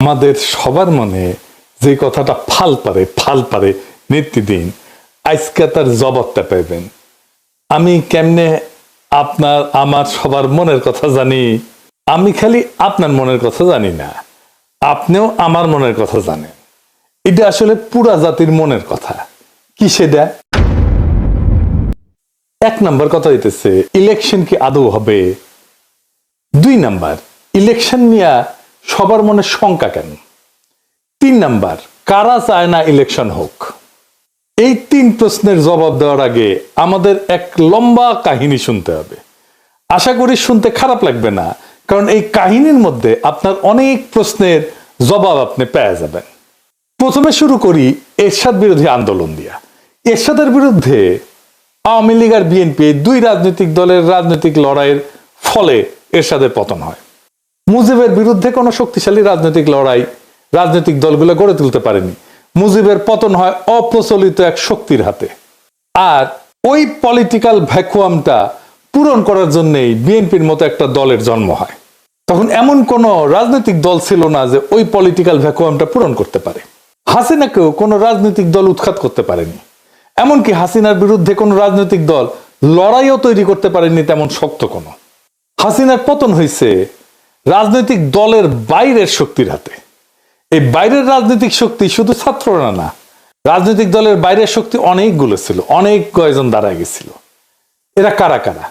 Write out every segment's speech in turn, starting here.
আমাদের সবার মনে যে কথাটা ফাল পারে ফাল পারে নিত্যদিন, আজকে তার জবাবটা পাইবেন। আমি কেমনে আপনার, আমার সবার মনের কথা জানি? আমি খালি আপনার মনের কথা জানি না, আপনিও আমার মনের কথা জানেন। এটা আসলে পুরা জাতির মনের কথা। কি সেটা? এক নাম্বার কথা হইতেছে, ইলেকশন কি আদৌ হবে? দুই নাম্বার, ইলেকশন নিয়ে সবার মনে শঙ্কা কেন? তিন নাম্বার, কারা চায় না ইলেকশন হোক? এই তিন প্রশ্নের জবাব দেওয়ার আগে আমাদের এক লম্বা কাহিনী শুনতে হবে। আশা করি শুনতে খারাপ লাগবে না, কারণ এই কাহিনীর মধ্যে আপনার অনেক প্রশ্নের জবাব আপনি পেয়ে যাবেন। প্রথমে শুরু করি এরশাদ বিরোধী আন্দোলন দিয়া। এরশাদের বিরুদ্ধে আওয়ামী লীগ আর বিএনপি, দুই রাজনৈতিক দলের রাজনৈতিক লড়াইয়ের ফলে এরশাদের পতন হয়। মুজিবের বিরুদ্ধে কোনো শক্তিশালী রাজনৈতিক লড়াই রাজনৈতিক দলগুলো গড়ে তুলতে পারেনি। মুজিবের পতন হয় অপ্রচলিত এক শক্তির হাতে। আর ওই পলিটিক্যাল ভ্যাকুয়ামটা পূরণ করার জন্যই বিএনপির মতো একটা দলের জন্ম হয়। তখন এমন কোন রাজনৈতিক দল ছিল না যে ওই পলিটিক্যাল ভ্যাকুয়ামটা পূরণ করতে পারে। হাসিনাকেও কোনো রাজনৈতিক দল উৎখাত করতে পারেনি। এমনকি হাসিনার বিরুদ্ধে কোনো রাজনৈতিক দল লড়াইও তৈরি করতে পারেনি তেমন শক্ত কোনো। হাসিনার পতন হয়েছে রাজনৈতিক দলের বাইরের শক্তির হাতে। এই বাইরের রাজনৈতিক শক্তি শুধু ছাত্ররা না, রাজনৈতিক দলের বাইরের শক্তি অনেকগুলো ছিল, অনেক কয়জন দাঁড়ায় গেছিল। এরা কারা কারা?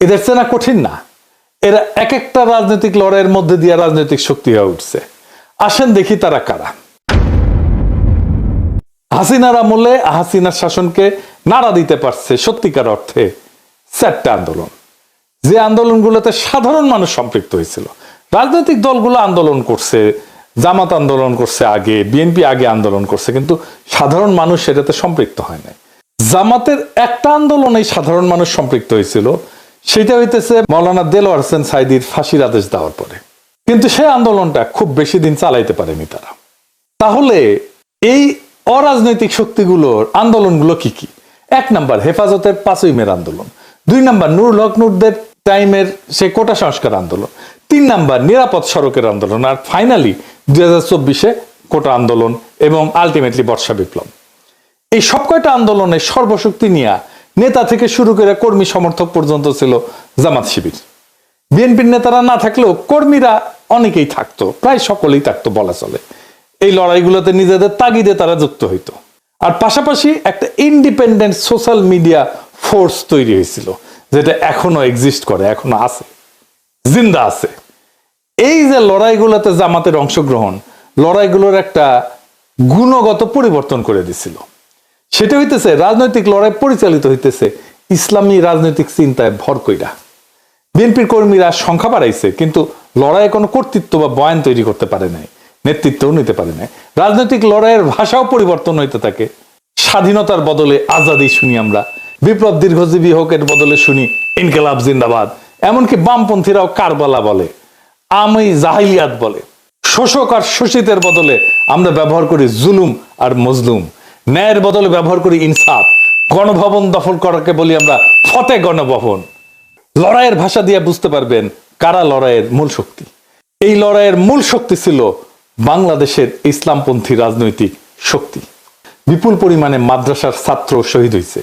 এদের চেনা কঠিন না। এরা এক একটা রাজনৈতিক লড়াইয়ের মধ্যে দিয়ে রাজনৈতিক শক্তি হয়ে উঠছে। আসেন দেখি তারা কারা। হাসিনার আমলে হাসিনার শাসনকে নাড়া দিতে পারছে সত্যিকার অর্থে চারটা আন্দোলন। যে আন্দোলনগুলোতে সাধারণ মানুষ সম্পৃক্ত হয়েছিল। রাজনৈতিক দলগুলো আন্দোলন করছে, জামাত আন্দোলন করছে আগে বিএনপি আগে আন্দোলন করছে, কিন্তু সাধারণ মানুষ সেটাতে সম্পৃক্ত হয় নাই। জামাতের একটা আন্দোলনেই সাধারণ মানুষ সম্পৃক্ত হয়েছিল, সেটা হইতেছে মৌলানা দেলোয়ার হোসেন সাইদির ফাঁসির আদেশ দেওয়ার পরে। কিন্তু সেই আন্দোলনটা খুব বেশি দিন চালাইতে পারেনি তারা। তাহলে এই অরাজনৈতিক শক্তিগুলোর আন্দোলনগুলো কি কি? এক নাম্বার হেফাজতের পাঁচই মের আন্দোলন, দুই নাম্বার নুরুল হক নুরদের টাইমের সে কোটা সংস্কার আন্দোলন। তিন নাম্বার, নিরাপদ সড়কের আন্দোলন। আর ফাইনালি দুই হাজার চব্বিশে কোটা আন্দোলন এবং আলটিমেটলি বর্ষা বিপ্লব। এই সব কয়টা আন্দোলনে সর্বশক্তি নিয়ে নেতা থেকে শুরু করে কর্মী সমর্থক পর্যন্ত ছিল জামাত শিবির। বিএনপির নেতারা না থাকলেও কর্মীরা অনেকেই থাকতো, প্রায় সকলেই থাকতো বলা চলে। এই লড়াইগুলোতে নিজেদের তাগিদে তারা যুক্ত হইতো। আর পাশাপাশি একটা ইন্ডিপেন্ডেন্ট সোশ্যাল মিডিয়া ফোর্স তৈরি হয়েছিল। যেটা এখনও এক্সিস্ট করে, এখনও আছে, জিন্দা আছে। এই যে লড়াইগুলোতে জামাতের অংশগ্রহণ, লড়াইগুলোর একটা গুণগত পরিবর্তন করে দিছিল। সেটা হইতেছে, রাজনৈতিক লড়াই পরিচালিত হইতেছে, ইসলামী রাজনৈতিক চিন্তায় ভর কইরা। বিএনপির কর্মীরা সংখ্যা বাড়াইছে, কিন্তু লড়াইয়ে কোনো কর্তৃত্ব বা বয়ান তৈরি করতে পারে নাই, নেতৃত্বও নিতে পারে নাই। রাজনৈতিক লড়াইয়ের ভাষাও পরিবর্তন হইতে থাকে, স্বাধীনতার বদলে আজাদি শুনি আমরা বিপ্লব দীর্ঘজীবী হোক এর বদলে শুনি ইনকেলাব জিন্দাবাদ। এমনকি বামপন্থীরাও কারবালা বলে, আমি জাহিলিয়াত বলে। শোষক আর শোষিতের বদলে আমরা ব্যবহার করি জুলুম আর মজলুম। ন্যায়ের বদলে ব্যবহার করি ইনসাফ। গণভবন দখল করাকে বলি আমরা ফতে গণভবন। লড়াইয়ের ভাষা দিয়ে বুঝতে পারবেন কারা লড়াইয়ের মূল শক্তি। এই লড়াইয়ের মূল শক্তি ছিল বাংলাদেশের ইসলামপন্থী রাজনৈতিক শক্তি। বিপুল পরিমাণে মাদ্রাসার ছাত্র শহীদ হয়েছে